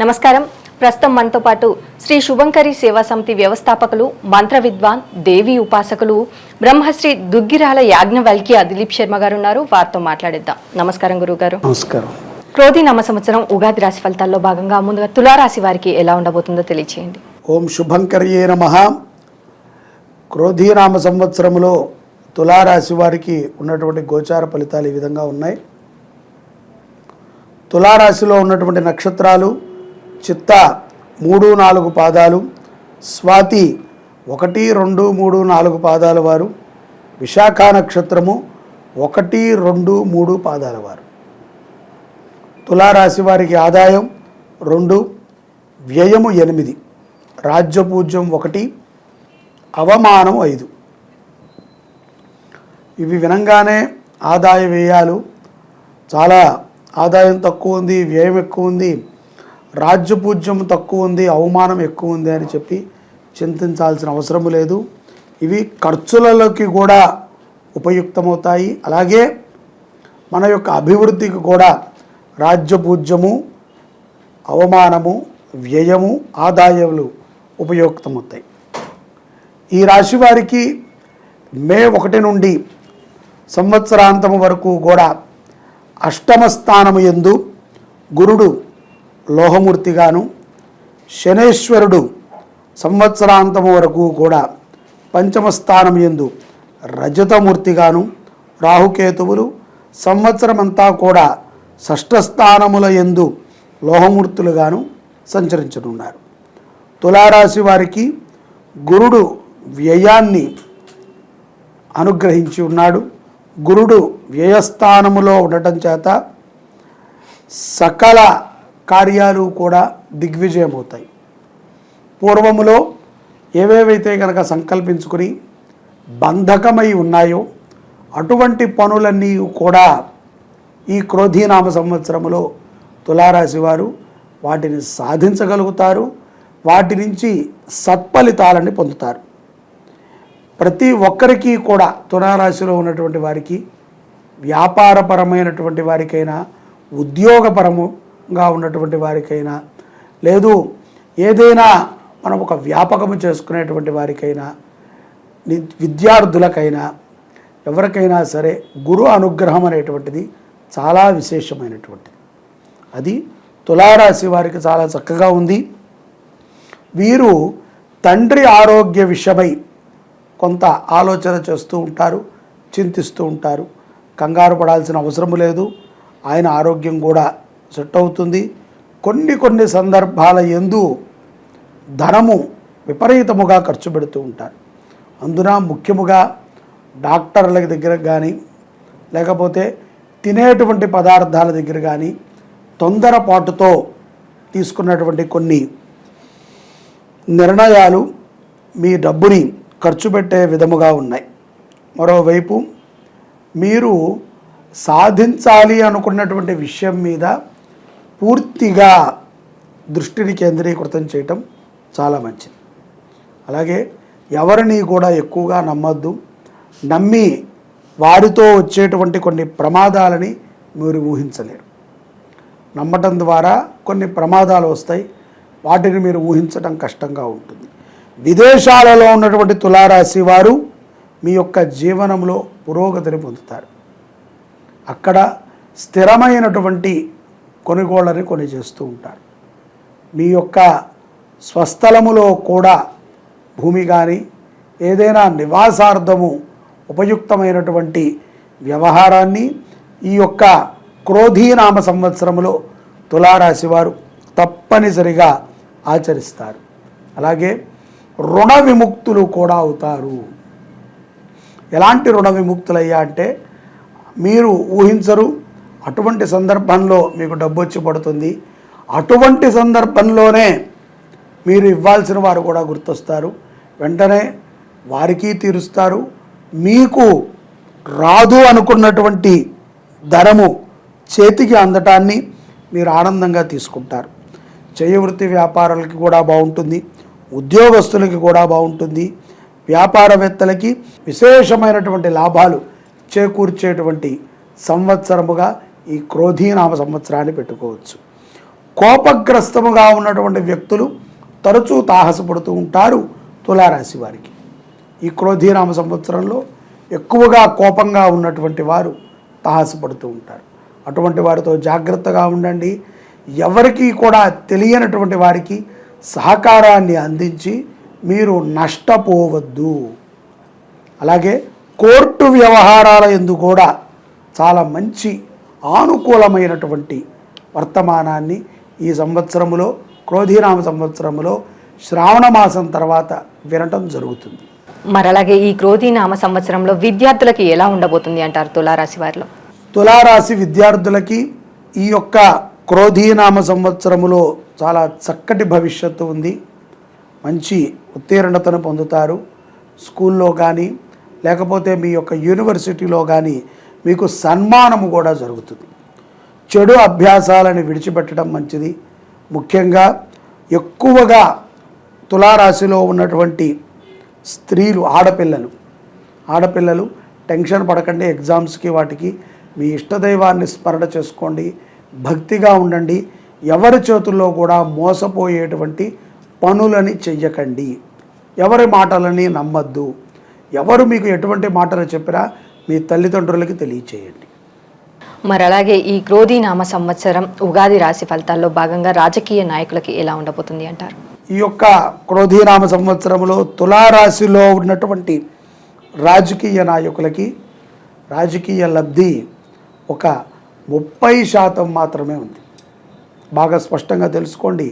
నమస్కారం. ప్రస్తుతం మనతో పాటు శ్రీ శుభంకరి సేవా సమితి వ్యవస్థాపకులు మంత్ర విద్వాన్ దేవి ఉపాసకులు బ్రహ్మశ్రీ దుగ్గిరాల యాజ్ఞవల్క్య దిలీప్ శర్మ గారు ఉన్నారు వారితో మాట్లాడిద్దాం. నమస్కారం గురుగారు. నమస్కారం. క్రోధి నామ సంవత్సరం ఉగాది రాశి ఫలితాల్లో భాగంగా ముందుగా తులారాశి వారికి ఎలా ఉండబోతుందో తెలియచేయండి. ఓం శుభంకర్యే నమ. క్రోధీనామ సంవత్సరంలో తులారాశి వారికి ఉన్నటువంటి గోచార ఫలితాలు ఈ విధంగా ఉన్నాయి. తులారాశిలో ఉన్నటువంటి నక్షత్రాలు చిత్త మూడు నాలుగు పాదాలు స్వాతి ఒకటి రెండు మూడు నాలుగు పాదాల వారు విశాఖ నక్షత్రము ఒకటి రెండు మూడు పాదాల వారు. తులారాశి వారికి ఆదాయం రెండు వ్యయము ఎనిమిది రాజ్యపూజ్యం ఒకటి అవమానం ఐదు. ఇవి వినంగానే ఆదాయ వ్యయాలు చాలా ఆదాయం తక్కువ ఉంది వ్యయం ఎక్కువ ఉంది రాజ్యపూజ్యం తక్కువ ఉంది అవమానం ఎక్కువ ఉంది అని చెప్పి చింతించాల్సిన అవసరం లేదు. ఇవి ఖర్చులలోకి కూడా ఉపయుక్తమవుతాయి. అలాగే మన యొక్క అభివృద్ధికి కూడా రాజ్యపూజ్యము అవమానము వ్యయము ఆదాయములు ఉపయుక్తమవుతాయి. ఈ రాశి వారికి మే ఒకటి నుండి సంవత్సరాంతము వరకు కూడా అష్టమ స్థానము ఎందు గురుడు లోహమూర్తిగాను శనేశ్వరుడు సంవత్సరాంతము వరకు కూడా పంచమ స్థానం ఎందు రజతమూర్తిగాను రాహుకేతువులు సంవత్సరమంతా కూడా షష్ఠస్థానముల ఎందు లోహమూర్తులుగాను సంచరించనున్నారు. తులారాశి వారికి గురుడు వ్యయాన్ని అనుగ్రహించి ఉన్నాడు. గురుడు వ్యయస్థానములో ఉండటం చేత సకల కార్యాలు కూడా దిగ్విజయమవుతాయి. పూర్వములో ఏవేవైతే కనుక సంకల్పించుకుని బంధకమై ఉన్నాయో అటువంటి పనులన్నీ కూడా ఈ క్రోధీనామ సంవత్సరములో తులారాశి వారు వాటిని సాధించగలుగుతారు. వాటి నుంచి సత్ఫలితాలని పొందుతారు. ప్రతి ఒక్కరికి కూడా తులారాశిలో ఉన్నటువంటి వారికి వ్యాపారపరమైనటువంటి వారికైనా ఉద్యోగపరము గా ఉన్నటువంటి వారికైనా లేదు ఏదైనా మనం ఒక వ్యాపకము చేసుకునేటువంటి వారికైనా ని- విద్యార్థులకైనా ఎవరికైనా సరే గురు అనుగ్రహం అనేటువంటిది చాలా విశేషమైనటువంటిది. అది తులారాశి వారికి చాలా చక్కగా ఉంది. వీరు తండ్రి ఆరోగ్య విషయమై కొంత ఆలోచన చేస్తూ ఉంటారు చింతిస్తూ ఉంటారు. కంగారు పడాల్సిన అవసరం లేదు. ఆయన ఆరోగ్యం కూడా సెట్ అవుతుంది. కొన్ని కొన్ని సందర్భాల ఎందు ధనము విపరీతముగా ఖర్చు పెడుతూ ఉంటారు. అందున ముఖ్యముగా డాక్టర్ల దగ్గర కానీ లేకపోతే తినేటువంటి పదార్థాల దగ్గర కానీ తొందరపాటుతో తీసుకున్నటువంటి కొన్ని నిర్ణయాలు మీ డబ్బుని ఖర్చు పెట్టే విధముగా ఉన్నాయి. మరోవైపు మీరు సాధించాలి అనుకున్నటువంటి విషయం మీద పూర్తిగా దృష్టిని కేంద్రీకృతం చేయటం చాలా మంచిది. అలాగే ఎవరిని కూడా ఎక్కువగా నమ్మద్దు. నమ్మి వారితో వచ్చేటువంటి కొన్ని ప్రమాదాలని మీరు ఊహించలేరు. నమ్మటం ద్వారా కొన్ని ప్రమాదాలు వస్తాయి. వాటిని మీరు ఊహించడం కష్టంగా ఉంటుంది. విదేశాలలో ఉన్నటువంటి తులారాశి వారు మీ యొక్క జీవనంలో పురోగతిని పొందుతారు. అక్కడ స్థిరమైనటువంటి కొనుగోళ్ళని కొని చేస్తూ ఉంటారు. మీ యొక్క స్వస్థలములో కూడా భూమి కానీ ఏదైనా నివాసార్థము ఉపయుక్తమైనటువంటి వ్యవహారాన్ని ఈ యొక్క క్రోధీనామ సంవత్సరములో తులారాశి వారు తప్పనిసరిగా ఆచరిస్తారు. అలాగే రుణ విముక్తులు కూడా అవుతారు. ఎలాంటి రుణ విముక్తులయ్యా అంటే మీరు ఊహించరు అటువంటి సందర్భంలో మీకు డబ్బు వచ్చి పడుతుంది. అటువంటి సందర్భంలోనే మీరు ఇవ్వాల్సిన వారు కూడా గుర్తొస్తారు. వెంటనే వారికి తీరుస్తారు. మీకు రాదు అనుకున్నటువంటి ధనము చేతికి అందటాన్ని మీరు ఆనందంగా తీసుకుంటారు. చేయవృత్తి వ్యాపారాలకి కూడా బాగుంటుంది. ఉద్యోగస్తులకి కూడా బాగుంటుంది. వ్యాపారవేత్తలకి విశేషమైనటువంటి లాభాలు చేకూర్చేటువంటి సంవత్సరముగా ఈ క్రోధీనామ సంవత్సరాన్ని పెట్టుకోవచ్చు. కోపగ్రస్తముగా ఉన్నటువంటి వ్యక్తులు తరచూ తాహసపడుతూ ఉంటారు తులారాశి వారికి. ఈ క్రోధీనామ సంవత్సరంలో ఎక్కువగా కోపంగా ఉన్నటువంటి వారు తాహసపడుతూ ఉంటారు. అటువంటి వారితో జాగ్రత్తగా ఉండండి. ఎవరికి కూడా తెలియనటువంటి వారికి సహకారాన్ని అందించి మీరు నష్టపోవద్దు. అలాగే కోర్టు వ్యవహారాల ఎందు కూడా చాలా మంచి ఆనుకూలమైనటువంటి వర్తమానాన్ని ఈ సంవత్సరములో క్రోధీనామ సంవత్సరములో శ్రావణ మాసం తర్వాత వినటం జరుగుతుంది. మరి అలాగే ఈ క్రోధి నామ సంవత్సరంలో విద్యార్థులకి ఎలా ఉండబోతుంది అంటారు తులారాశి వారిలో? తులారాశి విద్యార్థులకి ఈ యొక్క క్రోధీనామ సంవత్సరములో చాలా చక్కటి భవిష్యత్తు ఉంది. మంచి ఉత్తీర్ణతను పొందుతారు. స్కూల్లో కానీ లేకపోతే మీ యొక్క యూనివర్సిటీలో కానీ మీకు సన్మానము కూడా జరుగుతుంది. చెడు అభ్యాసాలను విడిచిపెట్టడం మంచిది. ముఖ్యంగా ఎక్కువగా తులారాశిలో ఉన్నటువంటి స్త్రీలు ఆడపిల్లలు. ఆడపిల్లలు టెన్షన్ పడకండి ఎగ్జామ్స్కి వాటికి. మీ ఇష్టదైవాన్ని స్మరణ చేసుకోండి భక్తిగా ఉండండి. ఎవరి చేతుల్లో కూడా మోసపోయేటువంటి పనులని చెయ్యకండి. ఎవరి మాటలని నమ్మద్దు. ఎవరు మీకు ఎటువంటి మాటలు చెప్పినా మీ తల్లిదండ్రులకి తెలియచేయండి. మరి అలాగే ఈ క్రోధి నామ సంవత్సరం ఉగాది రాశి ఫలితాల్లో భాగంగా రాజకీయ నాయకులకి ఎలా ఉండబోతుంది అంటారు? ఈ యొక్క క్రోధీనామ సంవత్సరంలో తులారాశిలో ఉన్నటువంటి రాజకీయ నాయకులకి రాజకీయ లబ్ధి ఒక ముప్పై శాతం మాత్రమే ఉంది. బాగా స్పష్టంగా తెలుసుకోండి.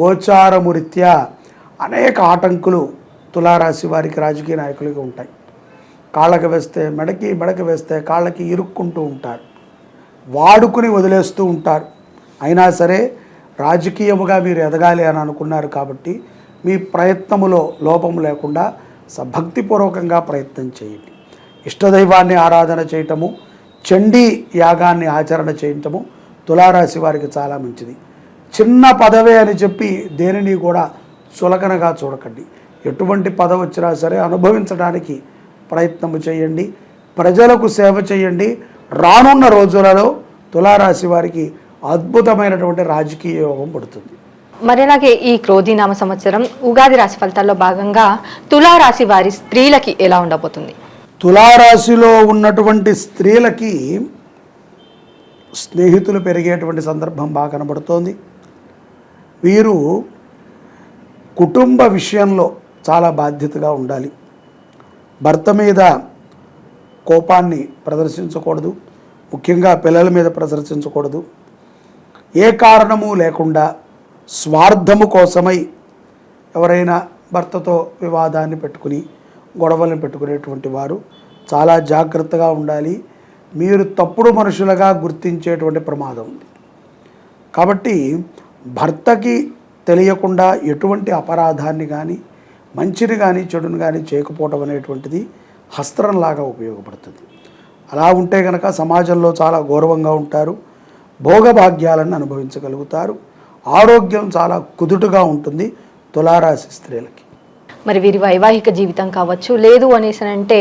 గోచారము రీత్యా అనేక ఆటంకులు తులారాశి వారికి రాజకీయ నాయకులకి ఉంటాయి. కాళ్ళకి వేస్తే మెడకి మెడకి వేస్తే కాళ్ళకి ఇరుక్కుంటూ ఉంటారు. వాడుకుని వదిలేస్తూ ఉంటారు. అయినా సరే రాజకీయముగా మీరు ఎదగాలి అని అనుకున్నారు కాబట్టి మీ ప్రయత్నములో లోపం లేకుండా సభక్తిపూర్వకంగా ప్రయత్నం చేయండి. ఇష్టదైవాన్ని ఆరాధన చేయటము చండీ యాగాన్ని ఆచరణ చేయటము తులారాశి వారికి చాలా మంచిది. చిన్న పదవే అని చెప్పి దేనిని కూడా చులకనగా చూడకండి. ఎటువంటి పదవి వచ్చినా సరే అనుభవించడానికి ప్రయత్నము చేయండి. ప్రజలకు సేవ చేయండి. రానున్న రోజులలో తులారాశి వారికి అద్భుతమైనటువంటి రాజకీయ యోగం పడుతుంది. మరి అలాగే ఈ క్రోధి నామ సంవత్సరం ఉగాది రాశి ఫలితాల్లో భాగంగా తులారాశి వారి స్త్రీలకి ఎలా ఉండబోతుంది? తులారాశిలో ఉన్నటువంటి స్త్రీలకి స్నేహితులు పెరిగేటువంటి సందర్భం బాగా కనబడుతోంది. వీరు కుటుంబ విషయంలో చాలా బాధ్యతగా ఉండాలి. భర్త మీద కోపాన్ని ప్రదర్శించకూడదు. ముఖ్యంగా పిల్లల మీద ప్రదర్శించకూడదు. ఏ కారణము లేకుండా స్వార్థము కోసమై ఎవరైనా భర్తతో వివాదాన్ని పెట్టుకుని గొడవలను పెట్టుకునేటువంటి వారు చాలా జాగ్రత్తగా ఉండాలి. మీరు తప్పుడు మనుషులుగా గుర్తించేటువంటి ప్రమాదం ఉంది. కాబట్టి భర్తకి తెలియకుండా ఎటువంటి అపరాధాన్ని కానీ మంచిని కానీ చెడుని కానీ చేయకపోవటం అనేటువంటిది హస్త్రంలాగా ఉపయోగపడుతుంది. అలా ఉంటే కనుక సమాజంలో చాలా గౌరవంగా ఉంటారు భోగభాగ్యాలను అనుభవించగలుగుతారు ఆరోగ్యం చాలా కుదుటుగా ఉంటుంది తులారాశి స్త్రీలకి. మరి వీరి వైవాహిక జీవితం కావచ్చు లేదు అనేసి అంటే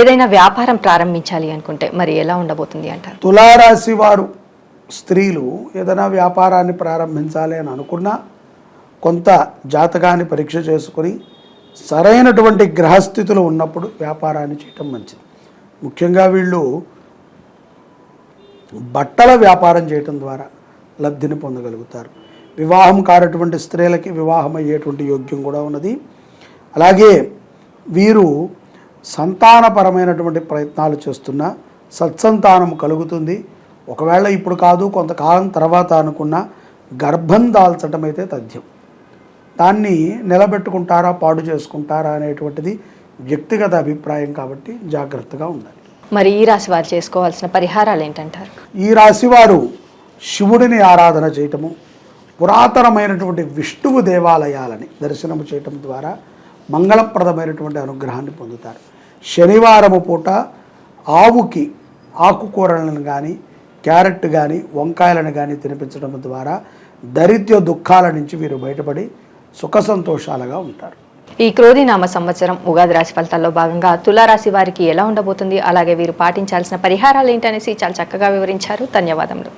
ఏదైనా వ్యాపారం ప్రారంభించాలి అనుకుంటే మరి ఎలా ఉండబోతుంది అంటారు? తులారాశి వారు స్త్రీలు ఏదైనా వ్యాపారాన్ని ప్రారంభించాలి అని అనుకున్నా కొంత జాతకాన్ని పరీక్ష చేసుకొని సరైనటువంటి గ్రహస్థితులు ఉన్నప్పుడు వ్యాపారాన్ని చేయటం మంచిది. ముఖ్యంగా వీళ్ళు బట్టల వ్యాపారం చేయటం ద్వారా లబ్ధిని పొందగలుగుతారు. వివాహం కానటువంటి స్త్రీలకి వివాహం అయ్యేటువంటి యోగ్యం కూడా ఉన్నది. అలాగే వీరు సంతానపరమైనటువంటి ప్రయత్నాలు చేస్తున్న సత్సంతానం కలుగుతుంది. ఒకవేళ ఇప్పుడు కాదు కొంతకాలం తర్వాత అనుకున్న గర్భం దాల్చటం అయితే తథ్యం. దాన్ని నిలబెట్టుకుంటారా పాడు చేసుకుంటారా అనేటువంటిది వ్యక్తిగత అభిప్రాయం కాబట్టి జాగ్రత్తగా ఉండాలి. మరి ఈ రాశి వారు చేసుకోవాల్సిన పరిహారాలు ఏంటంటారు? ఈ రాశివారు శివుడిని ఆరాధన చేయటము పురాతనమైనటువంటి విష్ణువు దేవాలయాలని దర్శనము చేయటం ద్వారా మంగళప్రదమైనటువంటి అనుగ్రహాన్ని పొందుతారు. శనివారము పూట ఆవుకి ఆకుకూరలను కానీ క్యారెట్ కానీ వంకాయలను కానీ తినిపించడం ద్వారా దరిద్ర దుఃఖాల నుంచి వీరు బయటపడి సుఖ సంతోషాలుగా ఉంటారు. ఈ క్రోధి నామ సంవత్సరం ఉగాది రాశి ఫలితాల్లో భాగంగా తులారాశి వారికి ఎలా ఉండబోతుంది? అలాగే వీరు పాటించాల్సిన పరిహారాలు ఏంటనేసి చాలా చక్కగా వివరించారు. ధన్యవాదములు.